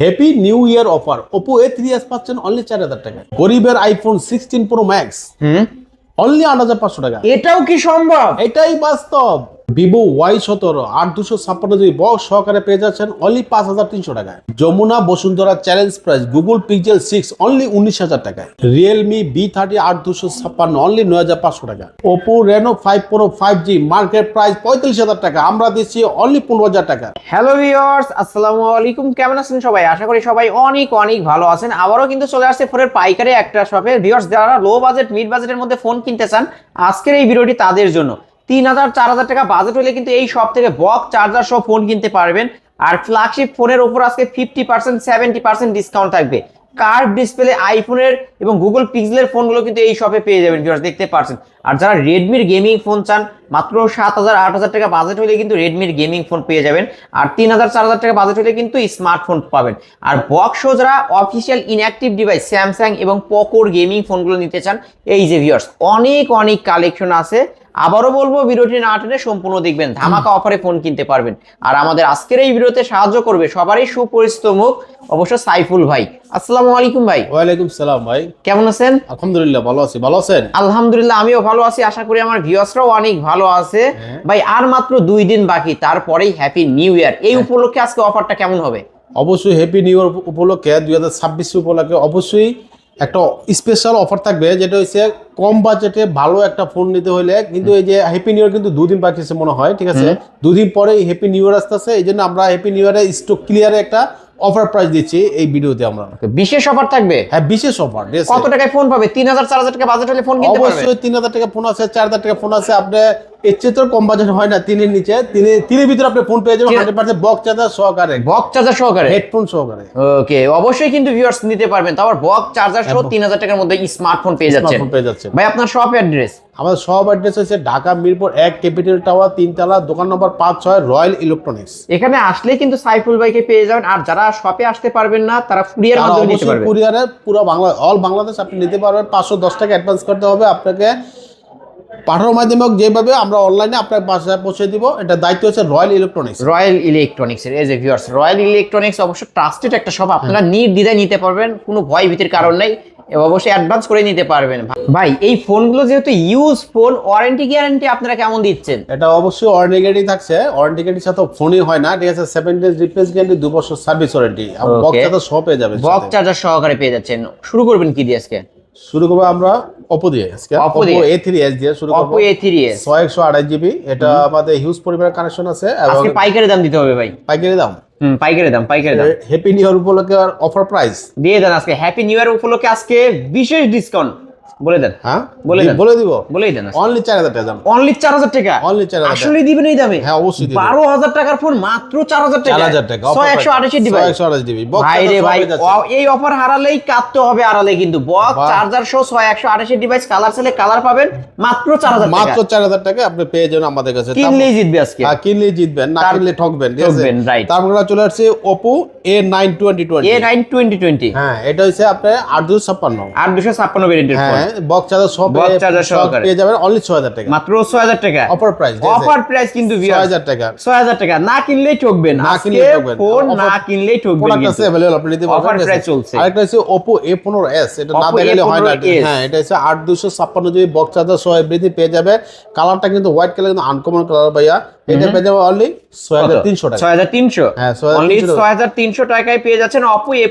Happy new year offer Oppo A three S পাচ্ছেন only চার হাজার টাকা। গরিবের আইফোন সিক্সটিন প্রো ম্যাক্স হুম? অনলি আট হাজার পাঁচশো টাকা। এটাও কি সম্ভব? এটাই বাস্তব। ভিভো ওয়াই সতেরো আট দুশো ছাপ্পান্ন জিবি বক্স সহকারে পেয়ে যাচ্ছেন অনলি পাঁচ হাজার তিনশো টাকায়। Jamuna Bashundhara challenge price Google Pixel six only উনিশ হাজার টাকায়। রিয়েলমি বি থার্টি আট দুশো ছাপ্পান্ন অনলি নয় হাজার পাঁচশো টাকা Oppo Reno five Pro five G market price পঁয়ত্রিশ হাজার টাকা আমরা দিচ্ছি অনলি পনেরো হাজার টাকা হ্যালো ভিউয়ার্স আসসালামু আলাইকুম। কেমন আছেন সবাই? আশা করি সবাই অনেক অনেক ভালো আছেন। আবারও কিন্তু চলে আসছে ফোনের পাইকারি একটা শপে ভিউয়ার্স যারা লো বাজেট মিড বাজেটের মধ্যে ফোন কিনতে চান, আজকের এই ভিডিওটি তাদের জন্য। তিন হাজার চার হাজার টাকা বাজেট হলে কিন্তু এই শপ থেকে বক চার্জার সহ ফোন কিনতে পারবেন। আর ফ্ল্যাগশিপ ফোনের উপর আজকে fifty percent seventy percent discount থাকবে। কার্ড ডিসপ্লে আইফোনের এবং গুগল পিক্সেলের ফোনগুলো কিন্তু এই শপে পেয়ে যাবেন ভিউয়ার্স দেখতে পারছেন। আর যারা রেডমির গেমিং ফোন চান, মাত্র সাত হাজার আট হাজার টাকা বাজেট হলে কিন্তু রেডমির গেমিং ফোন পেয়ে যাবেন। আর তিন হাজার চার হাজার টাকা বাজেট হলে কিন্তু স্মার্টফোন পাবেন। আর বক্স যারা অফিসিয়াল ইনঅ্যাক্টিভ ডিভাইস স্যামসাং এবং পকোর গেমিং ফোনগুলো নিতে চান, এই যে ভিউয়ার্স অনেক অনেক কালেকশন আছে। আবারও বলব ভিডিওটি না টেনে সম্পূর্ণ দেখবেন ধামাকা অফারে ফোন কিনতে পারবেন। আর আমাদের আজকের এই ভিডিওতে সাহায্য করবে সবারই সুপরিচিত মুখ অবশ্য সাইফুল ভাই। আসসালামু আলাইকুম ভাই। ওয়ালাইকুম সালাম ভাই। কেমন আছেন? আলহামদুলিল্লাহ ভালো আছি। ভালো আছেন? আলহামদুলিল্লাহ আমিও ভালো আছি। আশা করি আমার ভিউয়ার্সরাও অনেক ভালো আছে। ভাই আর মাত্র দুই দিন বাকি তারপরেই হ্যাপি নিউ ইয়ার এই উপলক্ষে আজকে অফারটা কেমন হবে? অবশ্যই হ্যাপি নিউ ইয়ার উপলক্ষে দুই হাজার ছাব্বিশ উপলক্ষে অবশ্যই একটা স্পেশাল অফার থাকবে যেটা হচ্ছে কম বাজেটে ভালো একটা ফোন নিতে হলে কিন্তু এই যে হ্যাপি নিউ ইয়ার কিন্তু দুদিন বাকি আছে মনে হয় ঠিক আছে? দুদিন পরে হ্যাপি নিউ ইয়ার আসতেছে এই জন্য আমরা হ্যাপি নিউ ইয়ারে স্টক ক্লিয়ারে একটা অফার প্রাইস দিচ্ছি এই ভিডিওতে আমরা। বিশেষ অফার থাকবে? হ্যাঁ বিশেষ অফার কত টাকায় ফোন পাবে? তিন হাজার চার হাজার টাকা বাজেট হলে ফোন কিনতে পারবে? অবশ্যই তিন হাজার টাকা ফোন আছে চার হাজার টাকা ফোন আছে আপনি এর চেয়ে তো কম বাজেট হয় না তিনের নিচে তিনে তিনের ভিতরে আপনি ফোন পেয়ে যাবেন হান্ড্রেড পার্সেন্ট বক্স চার্জার সহকারে। বক চার্জার সহকারে? হেডফোন সহকারে। ওকে অবশ্যই কিন্তু ভিউয়ার্স নিতে পারবেন। তারপর বক চার্জার সহ তিন হাজার টাকার মধ্যে স্মার্টফোন পেয়ে স্মার্টফোন পেয়ে যাচ্ছে ভাই আপনার শপ অ্যাড্রেস আমাদের সব অ্যাড্রেস হচ্ছে ঢাকা মিরপুর এক ক্যাপিটাল টাওয়ার তিনতলা দোকান নম্বর পাঁচ ছয় রয়্যাল ইলেকট্রনিক্স এখানে আসলে কিন্তু সাইফুল ভাইকে পেয়ে যাবেন। আর যারা শপে আসতে পারবেন না তারা কুরিয়ার মাধ্যমে নিতে পারবেন। কুরিয়ারে পুরো বাংলা অল বাংলাদেশ আপনি নিতে পারবেন। পাঁচশো দশ টাকা অ্যাডভান্স করতে হবে। আপনাকে পাঠানোর মাধ্যমে যেভাবে আমরা অনলাইনে আপনার বাসায় পৌঁছে দিব এটা দায়িত্ব হচ্ছে রয়্যাল ইলেকট্রনিক্স রয়্যাল ইলেকট্রনিক্স এর as a viewers Royal Electronics অবশ্য ট্রাস্টেড একটা শপ আপনারা নির্দ্বিধায় নিতে পারবেন কোনো ভয় ভীতির কারণ নেই অবশ্যই অ্যাডভান্স করে নিতে পারবেন। ভাই এই ফোনগুলো যেহেতু ইউজ ফোন ওয়ারেন্টি গ্যারান্টি আপনারা কেমন দিচ্ছেন? এটা অবশ্যই ওয়ারেন্টি গ্যারান্টি থাকছে ওয়ারেন্টি গ্যারান্টির সাথে ফোনই হয় না ঠিক আছে সেভেন ডেজ রিপ্লেস গ্যারান্টি দু বছর সার্ভিস ওয়ারেন্টি. বক্স চার্জার সহ পেয়ে যাবে বক চার্জার সহকারে পেয়ে যাচ্ছেন। শুরু করবেন কি দিয়ে আজকে? শুরু করব আমরা অপো দিয়ে আজকে অপো এ থ্রি এস দিয়ে শুরু করব। এ থ্রি এস ছয় একশো আড়াই জিবি এটা আমাদের হিউজ পরিমাণের কানেকশন আছে এবং পাইকারি দাম দিতে হবে ভাই। পাইকারি দাম? হুম পাইকারি দাম পাইকারি দাম। হ্যাপি নিউ ইয়ার উপলক্ষে অফার প্রাইস দিয়ে দেন আজকে। হ্যাপি নিউ ইয়ার উপলক্ষে আজকে বিশেষ ডিসকাউন্ট বলে দেন। হ্যাঁ? বলে দেন। বলে দিব। বলেই দেন অনলি চার হাজার টাকা অনলি চার হাজার টাকা? অনলি চার হাজার আসলে দিবেন এই দামে? হ্যাঁ, অবশ্যই বারো হাজার টাকার ফোন মাত্র চার হাজার টাকা। চার হাজার টাকা ছয় একশো আঠাশি ডিভাইস একশো আঠাশ জিবি ভাই রে ভাই এই অফার হারালেই কাটতে হবে আড়ালে কিন্তু। বক চার্জার সহ ছয় একশো আঠাশি ডিভাইস কালার কালার পাবেন মাত্র চার হাজার মাত্র চার হাজার টাকা আপনি পেয়ে যাবেন আমাদের কাছে। কিনলেই জিতবে আজকে। হ্যাঁ, কিনলেই জিতবেন না কিনলে ঠকবেন ঠিক ঠকবেন. তারপরে চলে আসছে Oppo A nine twenty A nine twenty twenty হ্যাঁ এটা হচ্ছে আপনার আট দুশো ছাপ্পান্ন। আর দুশো ছাপ্পান্ন ভেরিয়েন্টের ফোন হ্যাঁ বক্স চার্জার সব সহকারে। পেয়ে যাবেন অনলি ছয় হাজার টাকা। মাত্র ছয় হাজার টাকা। অফার প্রাইস অফার প্রাইস কিন্তু ছয় হাজার টাকা। ছয় হাজার টাকা। না কিনলেই ঠকবেন। না ঠকবেন। ফোন না কিনলেই ঠকবেন প্রোডাক্ট কিন্তু। আছে অ্যাভেলেবল আপনি নিতে পারবেন Offer ঠিক চলছে। আরেকটা হচ্ছে Oppo A15s এটা না দেখালে হয় না। হ্যাঁ এটা হচ্ছে আট দুশো ছাপ্পান্ন জিবি বক্স চার্জার সহ এভরিথিং পেয়ে যাবে। কালারটা কিন্তু হোয়াইট কালার কিন্তু আনকমন কালার ভাইয়া। এটা পেয়ে যাবে অনলি ছয় হাজার তিনশো টাকা। ছয় হাজার তিনশো? হ্যাঁ, অনলি ছয় হাজার তিনশো টাকায় পেয়ে যাচ্ছেন এ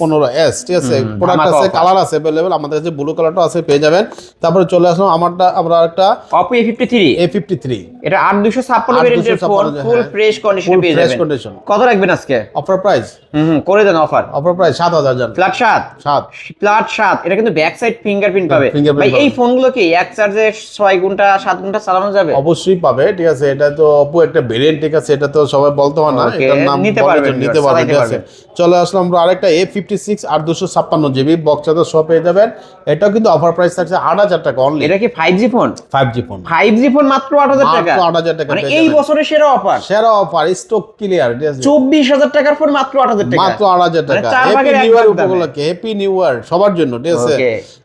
পনেরো এস ঠিক আছে? প্রোডাক্ট আছে কালার আছে অ্যাভেলেবল আমাদের কাছে ব্লু কালারটা আছে পেয়ে যাবেন। তারপরে চলে আসলাম আমারটা আমরা একটা Oppo A fifty three A fifty three এটা আট দুশো ছাপ্পান্ন ভেরিয়েন্টের ফোন ফুল। ফ্রেশ কন্ডিশনে পেয়ে ফ্রেশ যাবেন। কন্ডিশন কত রাখবেন আজকে? অফার প্রাইস হুম হুম করে দেন অফার অফার প্রাইস সাত হাজার জান। ফ্ল্যাট সাত? সাত। ফ্ল্যাট সাত। এটা কিন্তু ব্যাক সাইড ফিঙ্গারপ্রিন্ট পাবে। ভাই এই ফোনগুলো কি এক চার্জে ছয় ঘণ্টা সাত ঘণ্টা চালানো যাবে? অবশ্যই পাবে ঠিক আছে। এটা তো অপো একটা ভেরিয়েন্ট ঠিক আছে। এটা তো সবাই বলতে হয় না। এটার নাম নিতে পারবেন, নিতে পারবেন ঠিক আছে। চলে আসলাম আমরা আরেকটা এ ফিফটি সিক্স আর দুশো ছাপ্পান্ন জিবি বক্সাতে সব পেয়ে যাবেন। এটাও কিন্তু অফার প্রাইস থাকছে আট হাজার টাকা অনলি এটা কি five G phone five G phone five G phone মাত্র আট হাজার টাকা। মাত্র 8,000 টাকা মানে এই। বছরের সেরা অফার সেরা অফার স্টক ক্লিয়ার চব্বিশ হাজার টাকার ফোন মাত্র আট হাজার টাকা। মাত্র আট হাজার মানে টাকা। হ্যাপি নিউ ইয়ার উপলক্ষে হ্যাপি নিউ ইয়ার সবার জন্য ঠিক আছে?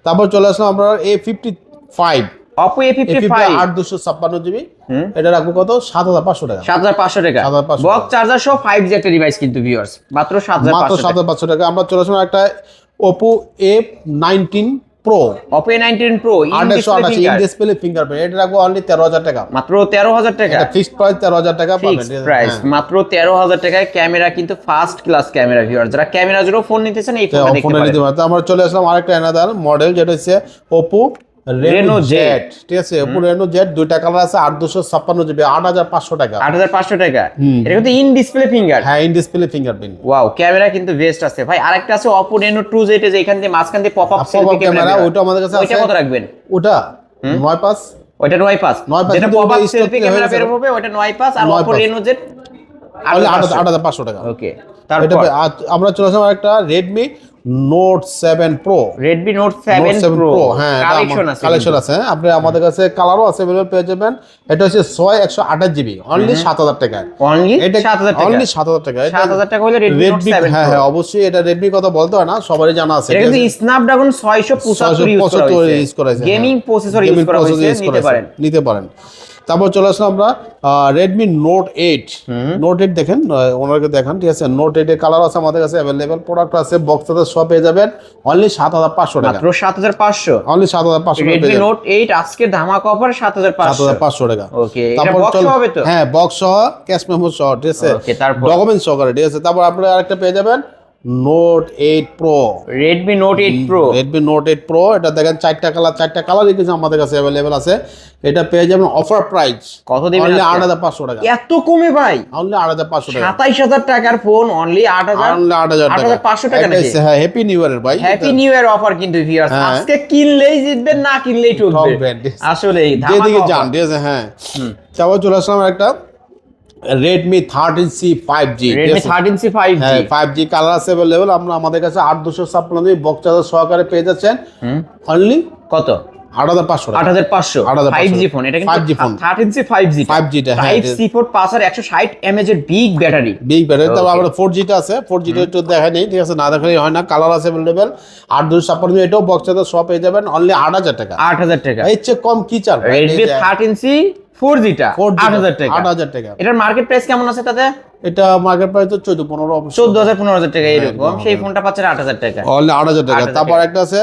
তারপর চলে আসলাম আমরা A fifty five Oppo A fifty A50 five আট দুশো ছাপ্পান্ন জিবি এটা রাখব কত? সাত হাজার পাঁচশো টাকা। সাত হাজার পাঁচশো টাকা। 7,500 বক্স চার্জার সহ ফাইভ জি একটা ডিভাইস কিন্তু ভিউয়ার্স মাত্র সাত হাজার মাত্র সাত হাজার পাঁচশো টাকা। আমরা চলে আসলাম একটা Oppo F nineteen Pro Oppo nineteen Pro in display fingerprint এটা রাখব অনলি তেরো হাজার টাকা। মাত্র তেরো হাজার টাকা। ফিক্সড প্রাইস তেরো হাজার টাকা প্রাইস মাত্র তেরো হাজার টাকায় ক্যামেরা কিন্তু ফার্স্ট ক্লাস ক্যামেরা ভিউয়ার যারা ক্যামেরা জন্য ফোন নিতে চান এই ফোনে নিতে পারেন। আমরা চলে আসলাম আরেকটা এনাদার মডেল যেটা হচ্ছে ওপো রেনো Z। জেড ঠিক আছে ওপো রেনো জেড দুইটা কালার আছে আট দুশো ছাপ্পান্ন জিবি আট হাজার পাঁচশো টাকা। আট হাজার পাঁচশো টাকা। এটা কিন্তু ইন ডিসপ্লে ফিঙ্গার হ্যাঁ in display fingerprint wow camera কিন্তু বেস্ট আছে। ভাই আরেকটা আছে অপো রেনো টু যেটা যে এখান দিয়ে মাঝখান দিয়ে পপ আপ সেলফি ক্যামেরা ওইটা আমাদের কাছে আছে। কত রাখবেন? ওটা নয় পাঁচ। ওইটা নয় পাঁচ। নয় পাঁচ যেটা পপ আপ ওটা সেলফি ক্যামেরা বের হবে ওইটা নয় পাঁচ আর অপো রেনো তাহলে আট হাজার- পাঁচশো। টাকা। ওকে তারপর? আমরা চলে আসলাম একটা Redmi Note seven Pro seven seven Pro Pro হ্যাঁ কালেকশন আছে কালেকশন আছে। হ্যাঁ আপনি আমাদের কাছে কালারও আছে পেয়ে যাবেন। এটা হচ্ছে ছয় একশো আঠাশ জিবি অনলি সাত হাজার টাকা অনলি এটা সাত হাজার টাকা অনলি সাত হাজার টাকা সাত হাজার টাকা হলে রেডমি নোট রেডমি হ্যাঁ হ্যাঁ অবশ্যই এটা রেডমি কথা বলতে হয় না সবারই জানা আছে। এটা কিন্তু পঁচাত্তর ইউজ করা 675 ইউজ করা হয়েছে গেমিং প্রসেসর ইউজ করা হয়েছে নিতে পারেন। নিতে পারেন। তারপর চলে আসলাম আমরা Redmi Note eight Note eight দেখেন ওনাকে দেখান ঠিক আছে? নোট এইট এর কালার আছে আমাদের কাছে অ্যাভেলেবেল প্রোডাক্ট আছে বক্স সব পেয়ে যাবেন। অনলি সাত হাজার পাঁচশো টাকা। মাত্র সাত হাজার পাঁচশো? অনলি সাত হাজার পাঁচশো রেডমি নোট এইট আজকে ধামাকা অফার সাত হাজার সাত হাজার পাঁচশো টাকা। ওকে তারপর হবে তো? হ্যাঁ বক্স সহ ক্যাশ মেমো সহ ঠিক আছে? ডকুমেন্ট সহকারে ঠিক আছে? তারপর আপনারা আরেকটা পেয়ে যাবেন Note eight Pro Redmi Note eight Pro Redmi Note eight Pro এটা দেখেন চারটা কালার চারটা কালারই কিছু আমাদের কাছে অ্যাভেলেবেল আছে। এটা পেয়ে যাবেন অফার প্রাইস কত দিবেন অনলি আট হাজার পাঁচশো টাকা। এত কমে ভাই। অনলি আট হাজার পাঁচশো টাকা। সাতাইশ হাজার টাকার ফোন অনলি আট হাজার অনলি আট হাজার আট টাকা পাঁচশো টাকা হ্যাঁ হ্যাপি নিউ ইয়ারের ভাই। হ্যাপি নিউ ইয়ার অফার কিন্তু ভিউয়ার্স হ্যাঁ। আজকে কিনলেই জিতবেন না কিনলেই ঠকবে ঠকবেন। আসলে যেদিকে যান ঠিক আছে হ্যাঁ। তারপর চলে আসলাম একটা Redmi thirteen C five G Redmi thirteen C five G five G colour আছে অ্যাভেলেবল আমরা আমাদের কাছে আট দুশো ছাপ্পান্ন জিবি বক্স চার্জার সহকারে পেয়ে যাচ্ছেন। অনলি কত? আট হাজার পাঁচশো আট হাজার পাঁচশো। 8,500 ফাইভ জি ফোন এটা 5G কিন্তু phone. Thirteen C five G 5G টা, টাইপ এটা- সি ফোর পাঁচ আর একশো ষাট এর বিগ ব্যাটারি বিগ ব্যাটারি তারপর. আমরা ফোর জিটা আছে। ফোর জিটা একটু দেখা নেই ঠিক আছে? না দেখালেই হয় না কালার আছে অ্যাভেলেবেল আট দুশো ছাপ্পান্ন জিবি এটাও বক্স চার্জার সব পেয়ে যাবেন। অনলি আট হাজার টাকা। আট হাজার টাকা। এর চেয়ে কম কি চাল? রেডমি থার্টিন সি ফোর জিটা আট হাজার টাকা। আট হাজার টাকা। এটার মার্কেট প্রাইস কেমন আছে তাতে? এটা মার্কেট প্রাইস তো চোদ্দ পনেরো চোদ্দ হাজার পনেরো হাজার টাকা এরকম। সেই ফোনটা পাচ্ছেন আট হাজার টাকা। আট হাজার টাকা। তারপর একটা আছে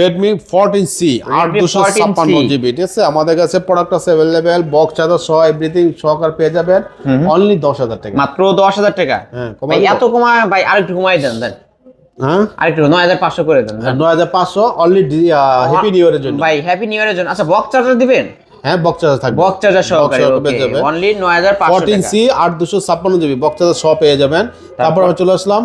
রেডমি ফোরটিন সি আট দুশো ছাপ্পান্ন জিবি ঠিক আছে? আমাদের কাছে প্রোডাক্ট আছে অ্যাভেলেবেল বক্স চার্জার সহ এভরিথিং সহকার পেয়ে যাবেন। অনলি দশ হাজার টাকা। মাত্র দশ হাজার টাকা? হ্যাঁ, এত কমায় ভাই আরেকটু কমাই দেন দেন। হ্যাঁ? আরেকটু নয় হাজার পাঁচশো করে দেন দেন। নয় হাজার পাঁচশো অনলি হ্যাপি নিউ ইয়ারের জন্য। ভাই হ্যাপি নিউ ইয়ারের জন্য। আচ্ছা বক্স চার্জার দিবেন? হ্যাঁ বক্স চার্জার থাকবে। বক্স চার্জার সহকারে। অনলি নয় হাজার পাঁচশো ফোরটিন টাকা। সি আট দুশো ছাপ্পান্ন জিবি বক্স চার্জার সহ পেয়ে যাবেন। তারপর আমরা চলে আসলাম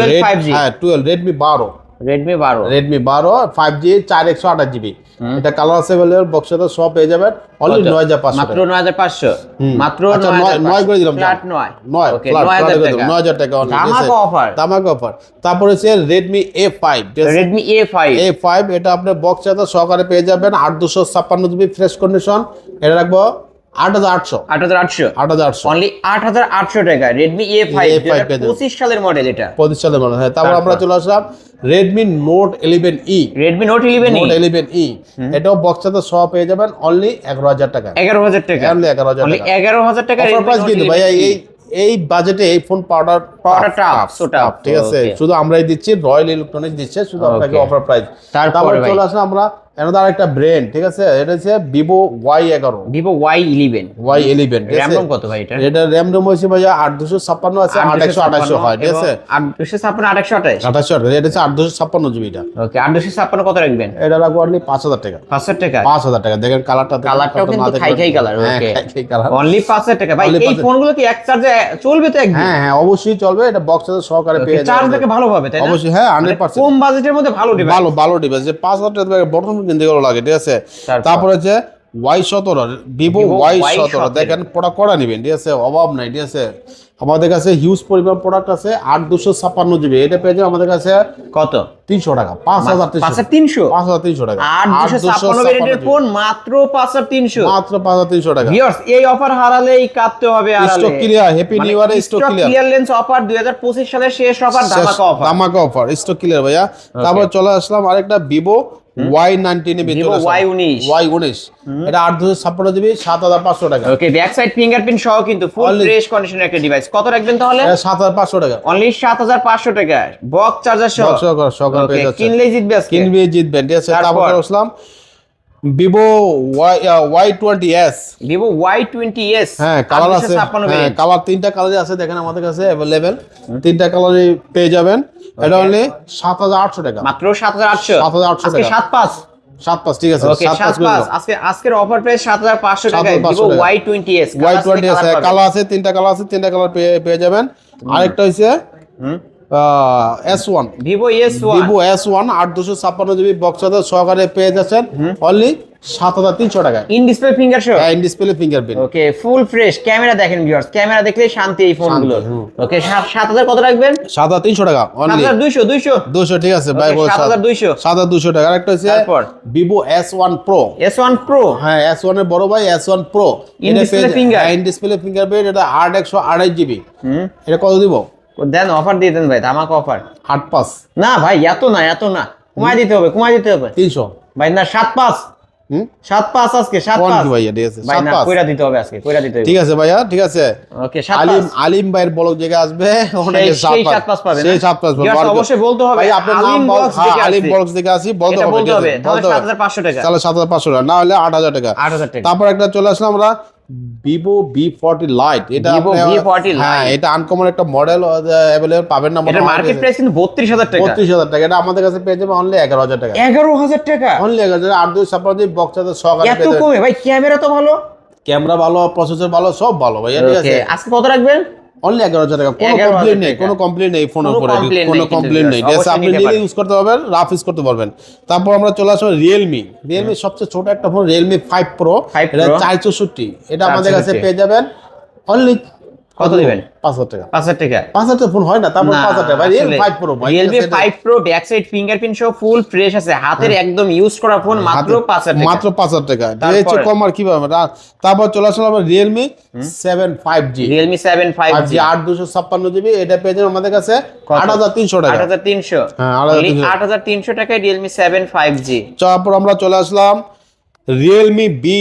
রেড হ্যাঁ টুয়েলভ রেডমি বারো। রেডমি বারো। রেডমি বারো ফাইভ জি চার একশো আঠাশ জিবি এটা কালার আছে অ্যাভেলেবল বক্স চার্জার সহ পেয়ে যাবেন। অনলি নয় হাজার পাঁচশো মাত্র নয় হাজার পাঁচশো? মাত্র আচ্ছা, নয় করে দিলাম, ফ্ল্যাট নয়। নয় নয় হাজার টাকা। অফার তামাক অফার তারপর হচ্ছে Redmi A five Redmi A five A five এটা আপনার বক্স সহকারে পেয়ে যাবেন। আট দুশো ছাপ্পান্ন জিবি ফ্রেশ কন্ডিশন এটা রাখব আট হাজার আটশো। আট হাজার আটশো। আট হাজার আটশো। অনলি আট হাজার আটশো টাকা। রেডমি এ ফাইভ A5 পেয়ে যাবেন। পঁচিশ সালের মডেল এটা। পঁচিশ সালের হয় তারপর তারপর? আমরা চলে আসলাম Redmi Note eleven E Redmi Note eleven Note eleven E এটাও সহ পেয়ে যাবেন অনলি এগারো হাজার টাকা। এগারো হাজার টাকা। অনলি এগারো হাজার টাকা। এগারো হাজার টাকা প্রাইস কিন্তু ভাইয়া E। এই এই বাজেটে এই ফোন ঠিক আছে? শুধু আমরাই দিচ্ছি রয়্যাল ইলেকট্রনিক্স দিচ্ছে শুধু আপনাকে অফার প্রাইস তারপরে চলে আসলে আমরা এনাদার ব্র্যান্ড ঠিক আছে? এটা হচ্ছে ভিভো ওয়াই এগারো। Vivo Y eleven Y eleven RAM কত ভাই এটা? এটা র্যাম রোম ভাইয়া আট দুশো ছাপ্পান্ন আছে আট একশো আঠাশশো হয় ঠিক আছে? আট দুশো ছাপ্পান্ন আট একশো আঠাশ আঠাশশো এটা হচ্ছে আট দুশো ছাপ্পান্ন জিবি এটা ওকে আট দুশো ছাপ্পান্ন কত রাখবেন? এটা রাখব অনলি পাঁচ হাজার টাকা। পাঁচ হাজার টাকা? পাঁচ হাজার টাকা দেখেন কালারটা কালারটাও কিন্তু খাই খাই কালার ওকে অনলি পাঁচ হাজার টাকা। ভাই এই ফোনগুলো কি এক চার্জে চলবে তো একদিন? হ্যাঁ হ্যাঁ অবশ্যই চলবে এটা বক্স সহকারে পেয়ে চার্জ দেখে ভালো হবে তাই অবশ্যই হ্যাঁ হান্ড্রেড পার্সেন্ট কম বাজেটের মধ্যে ভালো ডিভাইস ভালো ভালো ডিভাইস যে পাঁচ হাজার টাকা বর্তমান কিনতে গেলে লাগে ঠিক আছে? তারপর? হচ্ছে ওয়াই সতেরো ভিভো ওয়াই সতেরো। দেখেন প্রোডাক্ট করা নেবেন ঠিক আছে? অভাব নাই ঠিক আছে? আমাদের কাছে হিউজ পরিমাণ প্রোডাক্ট আছে আট দুশো ছাপ্পান্ন জিবি এটা পেয়ে যাবে আমাদের কাছে কত? তিনশো টাকা পাঁচ হাজার তিনশো। পাঁচ হাজার তিনশো? টাকা। আট দুশো ফোন মাত্র পাঁচ হাজার তিনশো। মাত্র পাঁচ হাজার তিনশো টাকা। এই অফার হারালেই কাটতে হবে stock clear happy new year stock clear clearance offer 2025 সালের শেষ অফার ধামাকা অফার ধামাকা অফার স্টক ক্লিয়ার ভাইয়া। তারপর চলে আসলাম আরেকটা Vivo Y nineteen Vivo Y19 Y উনিশ এটা আট দুশো ছাপ্পান্ন জিবি সাত হাজার পাঁচশো টাকা। ওকে ব্যাক সাইড ফিঙ্গারপ্রিন্ট সহ কিন্তু ফুল ফ্রেশ কন্ডিশনের একটা ডিভাইস কত রাখবেন তাহলে? সাত হাজার পাঁচশো টাকা। অনলি সাত হাজার পাঁচশো টাকা। বক্স চার্জার সহ। সকাল কিনলেই জিতবে কিনবি জিতবেন ঠিক আছে তারপর? তারপর আসলাম। Vivo Y Y twenty S Vivo Y twenty S হ্যাঁ কালার আছে। হ্যাঁ কালার তিনটা কালারই আছে দেখেন আমাদের কাছে অ্যাভেলেবেল তিনটা কালারই পেয়ে যাবেন। এটা অনলি সাত হাজার আটশো টাকা। মাত্র সাত হাজার আটশো? 7,800 আজকে টাকা। সাত পাঁচ? সাত পাঁচ ঠিক আছে ওকে সাত সাত পাঁচ। আজকে আজকের অফার প্রাইস সাত হাজার পাঁচশো 7,500 ভিভো টাকা। Y twenty S Y twenty আছে কালার আছে তিনটা কালার আছে তিনটা কালার পেয়ে পেয়ে যাবেন। আরেকটা হচ্ছে S one Vivo S one Vivo S one আট দুশো ছাপ্পান্ন জিবি বক্স সহকারে পেয়ে যাচ্ছেন। অনলি সাত হাজার তিনশো টাকায়। In display finger show in display fingerprint okay full fresh camera দেখেন ভিউয়ার্স ক্যামেরা দেখলে শান্তি এই ফোনগুলো হুম। ওকে সাত হাজার কত রাখবেন? সাত হাজার তিনশো টাকা সাত অনলি হাজার দুইশো দুইশো। দুশো ঠিক আছে ভাই Okay, 7,200 সাত হাজার দুশো টাকা। আরেকটা হচ্ছে তারপর? Vivo S one pro S one pro হ্যাঁ এস ওয়ানের বড় ভাই S one pro In display finger? In display fingerprint এটা আট একশো আড়াই জিবি হুম। এটা কত দিব? দেন অফার দিয়ে দেন ভাই ধামাক অফার আট পাঁচ। না ভাই এত না এত না। কমায় দিতে হবে কমায় দিতে হবে। তিনশো। ভাই না সাত পাঁচ। সাত পাঁচ আজকে সাত পাঁচ। ভাইয়া ঠিক আছে সাত পাঁচ। কইরা দিতে হবে আজকে কইরা দিতে হবে। ঠিক আছে ভাইয়া ঠিক আছে। ওকে সাত আলিম আলিম ভাইয়ের ব্লগ জায়গা আসবে ওখানে সেই- সেই সাত পাঁচ। পাবেন, সেই? সাত পাঁচ পাবেন। অবশ্যই বলতে হবে, ভাই আপনার নাম বল হ্যাঁ, আলিম থেকে আসি বলতে হবে হবে টাকা। তাহলে না হলে আট হাজার টাকা। আট হাজার টাকা। তারপর একটা চলে আসলাম আমরা ভিভো বি ফর্টি লাইট এটা ভি ফর্টি হ্যাঁ এটা আনকমন একটা মডেল অ্যাভেলেবল পাবেন না এটা মার্কেট প্রাইস কিন্তু বত্রিশ হাজার টাকা। বত্রিশ হাজার টাকা। এটা আমাদের কাছে পেয়ে যাবে অনলি এগারো হাজার টাকা। এগারো হাজার টাকা? অনলি এগারো হাজার আট দুই ছাপ্পান্ন দিন বক্সাতে সহকারে এত কমে? ভাই ক্যামেরা তো ভালো। ক্যামেরা ভালো প্রসেসর ভালো সব ভালো ভাই ঠিক আছে? আজকে কত রাখবেন? অনলি এগারো হাজার টাকা। কোনো কমপ্লেন নেই। কোনো কমপ্লেন নেই ফোনের উপরে। কোনো কমপ্লেন নেই। ঠিক আছে আপনি নিজে ইউজ করতে পারবেন রাফ ইউজ করতে পারবেন। তারপর আমরা চলে আসব রিয়েলমি রিয়েলমি সবচেয়ে ছোট একটা ফোন রিয়েলমি ফাইভ প্রো এটা চার চৌষট্টি। এটা আমাদের কাছে পেয়ে যাবেন। অনলি কত দিবেন? টাকা। পাঁচ হাজার টাকা? পাঁচ হাজার ফোন হয় না তারপর পাঁচ হাজার টাকা। ভাই Realme five pro Realme five pro back side fingerprint সহ ফুল ফ্রেশ আছে। হাতের একদম ইউজ করা ফোন মাত্র টাকা। মাত্র পাঁচ হাজার টাকা। এর চেয়ে কম আর কি পাবেন তারপর চলে আসলাম আমরা রিয়েলমি জিবি এটা পেয়ে যাবেন আমাদের কাছে কত? আট হাজার তিনশো আট টাকা হাজার তিনশো। হ্যাঁ, 8,300 আট হাজার তিনশো টাকায় রিয়েলমি সেভেন ফাইভ জি তারপর আমরা চলে আসলাম Realme V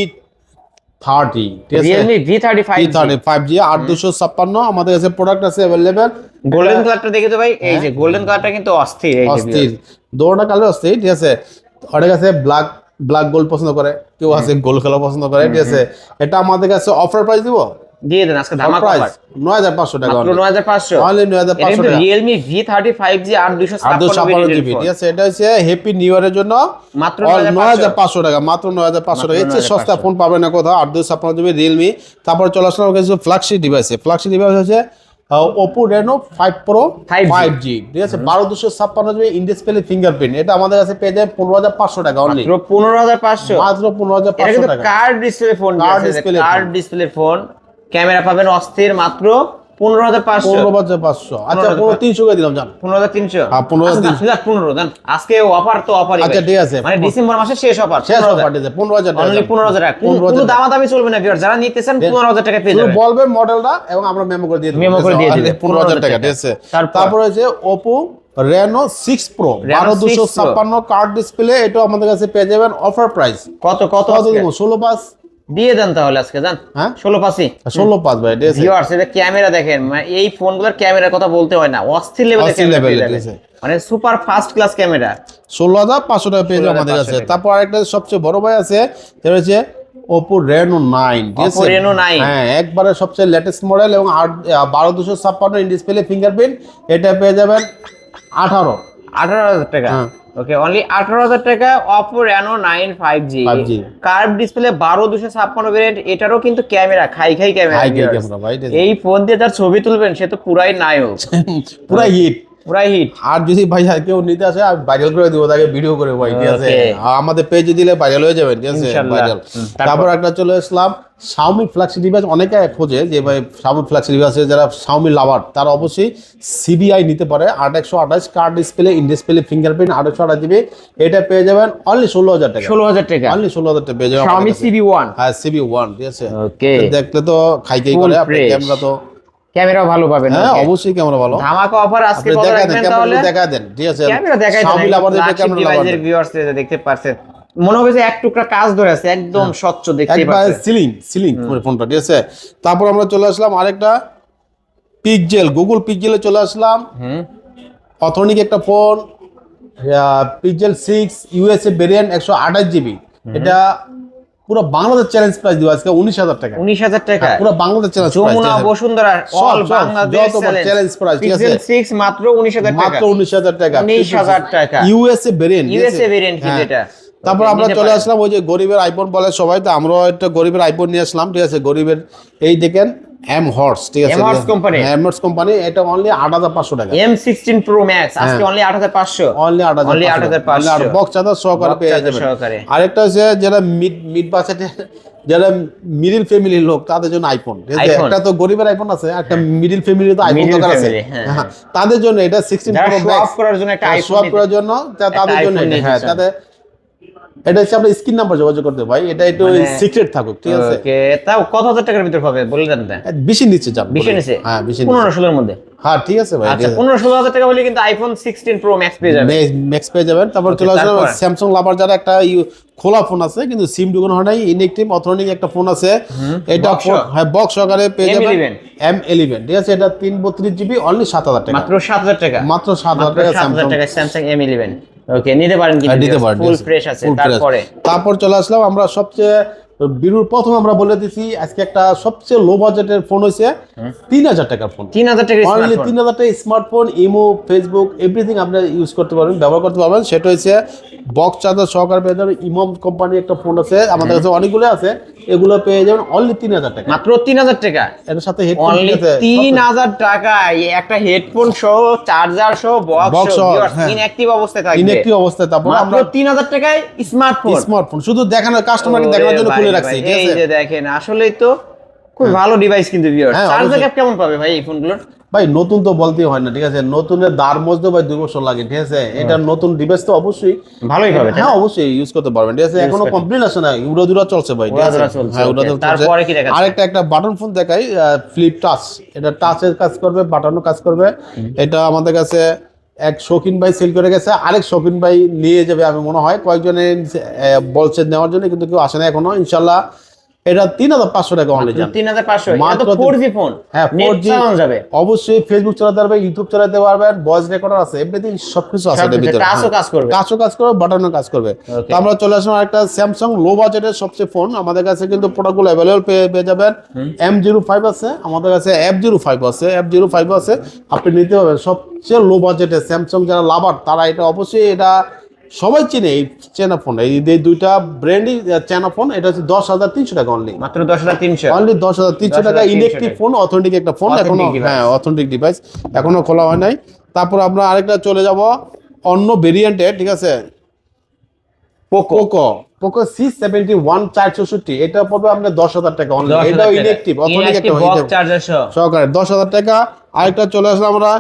thirty Realme V thirty five thirty five G আট দুশো ছাপ্পান্ন আমাদের কাছে প্রোডাক্ট আছে অ্যাভেলেবেল গোল্ডেন কালারটা দেখে তো ভাই এই যে গোল্ডেন কালারটা কিন্তু অস্থির অস্থির। দৌড়টা কালার অস্থির ঠিক আছে? অনেক আছে ব্ল্যাক ব্ল্যাক গোল্ড পছন্দ করে কেউ আছে গোল্ড খেলা পছন্দ করে ঠিক আছে? এটা আমাদের কাছে অফার প্রাইস দিব? দিয়ে দেন আজকে ধামাকা অফার নয় হাজার পাঁচশো টাকা মাত্র নয় হাজার পাঁচশো। অনলি নয় হাজার পাঁচশো টাকা। আর দুশো ছাপ্পান্ন ছাপ্পান্ন জিবি ঠিক আছে এটা হচ্ছে হ্যাপি নিউ ইয়ারের জন্য। মাত্র নয় হাজার পাঁচশো। টাকা মাত্র নয় হাজার পাঁচশো টাকা। এর চেয়ে সস্তা ফোন পাবেন না কোথাও। আট দুই ছাপ্পান্ন জিবি রিয়েলমি তারপর চলে আসলাম কিছু ফ্ল্যাগশিপ ডিভাইসে ফ্ল্যাগশিপ ডিভাইস হচ্ছে Oppo Reno five pro five G ঠিক আছে বারো দুশো ছাপ্পান্ন জিবি ইন ডিসপ্লে ফিঙ্গারপ্রিন্ট এটা আমাদের কাছে পেয়ে যায় পনেরো হাজার পাঁচশো টাকা অনলি পনেরো হাজার পাঁচশো। মাত্র পনেরো হাজার পাঁচশো টাকা। Card display phone Card display card display phone camera পাবেন অস্থির মাত্র পনেরো হাজার পাঁচশো পনেরো হাজার পাঁচশো আচ্ছা পনেরো তিনশো করে দিলাম জান পনেরো হাজার তিনশো হ্যাঁ, 15,300 আচ্ছা, যাক, পনেরো দেন আজকে অফার তো অফার আচ্ছা, ঠিক আছে। মানে ডিসেম্বর মাসের শেষ অফার শেষ অফার দিতে পনেরো হাজার অনলি পনেরো হাজার টাকা কোনো হাজার টাকা। দামাদামি চলবে না। যারা নিতে চান পনেরো হাজার টাকা পেয়ে যাবেন বলবেন মডেলটা এবং আমরা মেমো করে দিয়ে দেবো করে দিয়ে দিবেন। পনেরো হাজার টাকা ঠিক আছে তারপর? হচ্ছে ওপো রেনো সিক্স প্রো বারো দুশো ছাপ্পান্ন কার্ড ডিসপ্লে এটাও আমাদের কাছে পেয়ে যাবেন অফার প্রাইস কত কত ষোলো পাঁচ দিয়ে দেন তাহলে আজকে জান? হ্যাঁ? ষোলো পাঁচই। ষোলো পাঁচ ভাই ভিউয়ার্স এটা ক্যামেরা দেখেন এই ফোনগুলোর ক্যামেরার কথা বলতে হয় না। অস্থির। ঠিক মানে সুপার ফাস্ট ক্লাস ক্যামেরা। ষোলো হাজার পাঁচশো টাকা পেয়ে যাবে 16,500 আমাদের কাছে। তারপর আরেকটা সবচেয়ে বড় ভাই আছে যেটা হচ্ছে ওপো রেনো নাইন আছে? Reno 9 হ্যাঁ একবারে সবচেয়ে লেটেস্ট মডেল এবং আট বারো দুশো ছাপ্পান্ন ইন ডিসপ্লে ফিঙ্গারপ্রিন্ট এটা পেয়ে যাবেন আঠারো। আঠারো হাজার টাকা। হ্যাঁ। ওকে অনলি আঠারো হাজার টাকা Oppo Reno nine five G 5G curve display বারো দুশো ছাপ্পান্ন ভেরিয়েন্ট এটারও কিন্তু ক্যামেরা খাই খাই ক্যামেরা। এই ফোন দিয়ে যার ছবি তুলবেন সে তো পুরাই নায়ক। পুরাই হিট পুরাই হিট আর যদি ভাই কেউ নিতে আসে আমি ভাইরাল করে দিব তাকে ভিডিও করে ভাই ঠিক আছে? আমাদের পেজে দিলে ভাইরাল হয়ে যাবেন ঠিক আছে? ভাইরাল তারপর? একটা চলে আসলাম ফ্ল্যাক্সি ডিভাইস অনেকে খোঁজে যে ভাই ফ্ল্যাক্সি ডিভাইসে যারা শাওমি লাভার তারা অবশ্যই সিবিআই নিতে পারে আট একশো আঠাশ card display in display fingerprint আট একশো আঠাশ জিবি এটা পেয়ে যাবেন অনলি ষোলো হাজার টাকা। ষোলো হাজার টাকা। অনলি ষোলো হাজার টাকা পেয়ে যাবেন Xiaomi CB1 হ্যাঁ সিবি ওয়ান ঠিক আছে? দেখলে তো খাই খাই Full করে fresh. ক্যামেরা তো ক্যামেরাও ভালো পাবেন হ্যাঁ অবশ্যই ক্যামেরা ভালো। ধামাকা অফার আজকে দেখা দেন ক্যামেরা তাহলে? দেখা দেন ঠিক আছে। ক্যামেরা দেখাই Xiaomi lover দের ক্যামেরা lover ডিভাইসের দেন। ভিউয়ার্স দেখতে পারছেন। মনে হবে যে এক টুকরা কাজ ধরে আছে একদম স্বচ্ছ দেখতে একবার পাচ্ছেন। সিলিং সিলিং ফোনটা ঠিক আছে? তারপর আমরা চলে আসলাম আরেকটা পিকজেল গুগল পিকজেলে চলে আসলাম। হুম। অথনিক একটা phone Pixel six USA variant একশো আঠাশ জিবি এটা পুরো বাংলাদেশ চ্যালেঞ্জ প্রাইস দিব আজকে উনিশ হাজার টাকা। উনিশ হাজার টাকা। পুরো Bangladesh challenge Jamuna Bashundhara all Bangladesh challenge price ঠিক আছে? সিক্স মাত্র উনিশ হাজার টাকা। মাত্র উনিশ হাজার টাকা 19,000 টাকা। ইউএসএ ভেরিয়েন্ট ইউএসএ ভেরিয়েন্ট কি যেটা? হ্যাঁ। তারপর আমরা চলে আসলাম ওই যে গরিবের আইফোন বলে সবাই তো আমরাও একটা গরিবের আইফোন নিয়ে আসলাম ঠিক আছে? গরিবের এই দেখেন এম হর্স ঠিক আছে? এম হর্স কোম্পানি এটা অনলি আট হাজার পাঁচশো টাকা। এম সিক্সটিন প্রো ম্যাক্স আজকে হ্যাঁ। অনলি আট হাজার পাঁচশো। অনলি আট Only 8,500 বক্স চার্জার সহকারে পেয়ে যাবেন। আরেকটা হচ্ছে যারা মিড মিড বাজেটে যারা মিডিল ফ্যামিলির লোক তাদের জন্য আইফোন আছে। একটা তো গরিবের আইফোন আছে একটা মিডিল ফ্যামিলি তো আইফোন দরকার আছে। হ্যাঁ, হ্যাঁ, তাদের জন্য এটা সিক্সটিন যারা প্রো ম্যাক্স করার জন্য একটা সোয়াপ করার জন্য তাদের জন্য হ্যাঁ তাদের এটা হচ্ছে আপনার স্ক্রিন নাম্বার যোগাযোগ করতে ভাই এটা একটু মানে- সিক্রেট থাকুক ঠিক আছে? ওকে তাও কত হাজার টাকার ভিতর পাবে বলে দেন না বেশি নিচে যান বিশে নিচে হ্যাঁ বেশি নিচে। পনেরো ষোলোর মধ্যে। হ্যাঁ ঠিক আছে ভাই আচ্ছা পনেরো ষোলো হাজার টাকা হলে কিন্তু আইফোন সিক্সটিন প্রো ম্যাক্স পেয়ে যাবে ম্যাক্স পেয়ে যাবেন। তারপর চলে আসবে স্যামসাং লাভার যারা একটা খোলা ফোন আছে কিন্তু সিম ঢুকানো হয় নাই ইনেকটিভ অথরনিক একটা ফোন আছে। এটা হ্যাঁ বক্স সহকারে পেয়ে যাবেন। M11 এম ইলেভেন ঠিক আছে? এটা তিন বত্রিশ জিবি অনলি সাত হাজার টাকা। মাত্র সাত হাজার টাকা। মাত্র সাত হাজার মাত্র টাকা স্যামসাং টাকা স্যামসাং এম ইলেভেন ওকে নিতে পারেন হ্যাঁ, কিন্তু দিতে পারেন ফুল ফ্রেশ আছে তারপরে? তারপর চলে আসলাম আমরা সবচেয়ে বিরুর প্রথম আমরা বলে দিছি আজকে একটা সবচেয়ে লো বাজেটের ফোন হয়েছে তিন হাজার টাকার ফোন তিন হাজার টাকা অনলি। তিন হাজার টাকা স্মার্টফোন ইমো ফেসবুক এভরিথিং আপনি ইউজ করতে পারবেন ব্যবহার করতে পারবেন। সেটা হচ্ছে বক্স চার্জার সহকারে পেয়ে যাবেন। ইমম কোম্পানির একটা ফোন আছে আমাদের কাছে অনেকগুলো আছে এগুলো পেয়ে যাবেন অনলি তিন হাজার টাকা। মাত্র তিন হাজার টাকা? এর সাথে হেডফোন অনলি তিন হাজার টাকা একটা হেডফোন সহ চার্জার সহ বক্স সহ। ইনঅ্যাক্টিভ অবস্থায় থাকবে। ইনএক্টিভ অবস্থায় তারপর আমরা তিন হাজার টাকায় স্মার্টফোন স্মার্টফোন শুধু দেখানোর কাস্টমারকে দেখানোর জন্য খুলে রাখছি এই যে দেখেন আসলেই তো খুব ভালো ডিভাইস কিন্তু ভিউয়ার হ্যাঁ, চার্জার ক্যাপ কেমন পাবে ভাই এই ফোনগুলোর ভাই নতুন তো বলতেই হয় না ঠিক আছে? নতুনের দার ভাই দুই বছর লাগে ঠিক আছে? এটা নতুন ডিভাইস তো অবশ্যই। ভালোই হবে হ্যাঁ অবশ্যই ইউজ করতে পারবেন ঠিক আছে? এখনও কমপ্লেন আসে না উড়াদুরা চলছে ভাই ঠিক আছে? হ্যাঁ। উড়াদুরা তারপরে কি? আরেকটা একটা বাটন ফোন দেখাই ফ্লিপ টাচ এটা টাচের কাজ করবে বাটনও কাজ করবে। এটা আমাদের কাছে এক শৌখিন ভাই সেল করে গেছে, আরেক শৌখিন ভাই নিয়ে যাবে আমি মনে হয়। কয়েকজনে বলছে নেওয়ার জন্য, কিন্তু কেউ আসে না এখনও ইনশাল্লাহ এটা তিন হাজার পাঁচশো টাকা অনলি যান তিন হাজার পাঁচশো মাত্র ফোর জি ফোন হ্যাঁ 4G চালানো যাবে। অবশ্যই ফেসবুক চালাতে পারবেন ইউটিউব চালাতে পারবেন ভয়েস রেকর্ডার আছে এভরিথিং সবকিছু আছে সবকিছু, ভিতরে। টাচও হ্যাঁ। কাজ করবে। টাচও কাজ করবে বাটনও কাজ করবে। তো আমরা চলে আসলাম একটা স্যামসাং লো বাজেটের সবচেয়ে ফোন আমাদের কাছে কিন্তু প্রোডাক্টগুলো অ্যাভেলেবল পেয়ে পেয়ে যাবেন। এম জিরো ফাইভ আছে আমাদের কাছে এফ জিরো ফাইভ আছে এফ জিরো ফাইভ আছে। আপনি নিতে পারবেন সবচেয়ে লো বাজেটে স্যামসাং যারা লাভার তারা এটা অবশ্যই এটা সবাই চেনে এই চেনা ফোন এই দুইটা ব্র্যান্ডই চেনা ফোন এটা হচ্ছে দশ হাজার তিনশো টাকা অনলি মাত্র দশ হাজার তিনশো। অনলি দশ হাজার তিনশো টাকা 10,300 ইলেকট্রিক ফোন অথেন্টিক একটা ফোন এখনও হ্যাঁ অথেন্টিক ডিভাইস এখনও খোলা হয় নাই। তারপর আমরা আরেকটা চলে যাব অন্য ভেরিয়েন্টে ঠিক আছে? Poco Poco Poco C seventy one চার চৌষট্টি এটা পড়বে আপনার দশ হাজার টাকা অনলি এটাও ইলেকট্রিক অথেন্টিক একটা সহকারে। দশ হাজার টাকা আরেকটা চলে আসলাম আমরা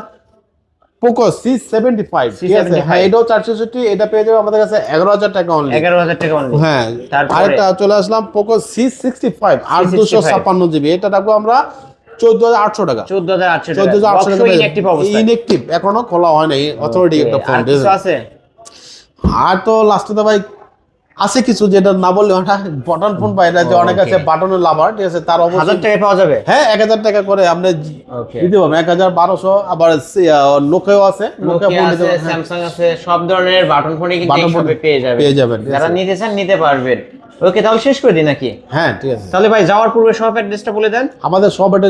পোকো সি সেভেন্টি ফাইভ ঠিক আছে? C75 হ্যাঁ এটাও এটা পেয়ে যাবে আমাদের কাছে এগারো হাজার টাকা অনলি এগারো হাজার টাকা অনলি হ্যাঁ আরেকটা চলে আসলাম পোকো সি সিক্সটি ফাইভ আট দুশো ছাপ্পান্ন জিবি। এটা রাখব আমরা চোদ্দ হাজার আটশো টাকা। চোদ্দ হাজার আটশো চোদ্দ হাজার আটশো টাকা ইনএক্টিভ এখনও খোলা হয় নাই। অথরিটি একটা ফোন আর আছে? আর তো লাস্টে তো ভাই আছে কিছু যেটা না বললে ওটা বাটন ফোন পাই না যে অনেক আছে বাটনের লাভার ঠিক আছে? তার হাজার অবশ্যই টাকায় পাওয়া যাবে? হ্যাঁ এক হাজার টাকা করে আপনি দিতে পারবেন। এক হাজার বারোশো আবার নোকিয়াও আছে। ফোন স্যামসাং আছে সব ধরনের বাটন ফোনই কিন্তু পেয়ে যাবেন। পেয়ে যাবেন, যারা। নিতে চান নিতে পারবেন। ওকে তাহলে শেষ করে দিই নাকি? হ্যাঁ ঠিক আছে। তাহলে ভাই যাওয়ার পূর্বে শপ অ্যাড্রেসটা বলে দেন। আমাদের সব এটা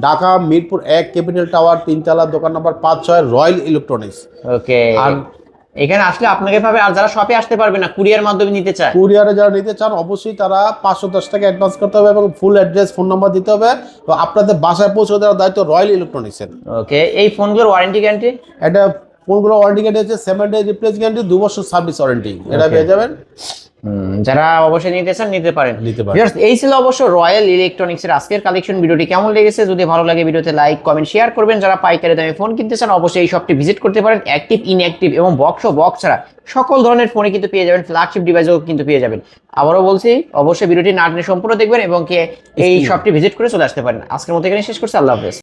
ঢাকা মিরপুর এক ক্যাপিটাল টাওয়ার তিনতলা দোকান নাম্বার পাঁচ ছয় রয়্যাল ইলেকট্রনিক্স। ওকে আর- এখানে আসলে আপনাকে ভাবে আর যারা শপে আসতে পারবে না কুরিয়ার মাধ্যমে নিতে চায়। কুরিয়ারে যারা নিতে চান অবশ্যই তারা পাঁচশো দশ টাকা অ্যাডভান্স করতে হবে এবং ফুল অ্যাড্রেস ফোন নাম্বার দিতে হবে। তো আপনাদের বাসায় পৌঁছে দেওয়ার দায়িত্ব রয়্যাল ইলেকট্রনিক্সের ওকে এই ফোনগুলোর ওয়ারেন্টি গ্যারান্টি এটা ফোনগুলোর ওয়ারেন্টি গ্যারান্টি হচ্ছে সেভেন ডে রিপ্লেস গ্যারান্টি দু বছর সার্ভিস ওয়ারেন্টি এটা পেয়ে যাবেন। যারা অবশ্যই নিতে চান নিতে পারেন। এই ছিল অবশ্য রয়্যাল ইলেকট্রনিক্স এর আজকের কালেকশন ভিডিওটি কেমন লেগেছে যদি ভালো লাগে ভিডিওতে লাইক কমেন্ট শেয়ার করবেন। যারা পাইকারি দামে ফোন কিনতে চান অবশ্যই এই শপটি ভিজিট করতে পারেন। অ্যাক্টিভ ইনঅ্যাক্টিভ এবং বক্স ও বক্স ছাড়া সকল ধরনের ফোনে কিন্তু পেয়ে যাবেন। ফ্ল্যাগশিপ ডিভাইসও কিন্তু পেয়ে যাবেন। আবারও বলছি অবশ্যই ভিডিওটি না সম্পূর্ণ দেখবেন এবং কে এই শপটি ভিজিট করে চলে আসতে পারেন। আজকের মতো এখানে শেষ করছি। আল্লাহ হাফেজ।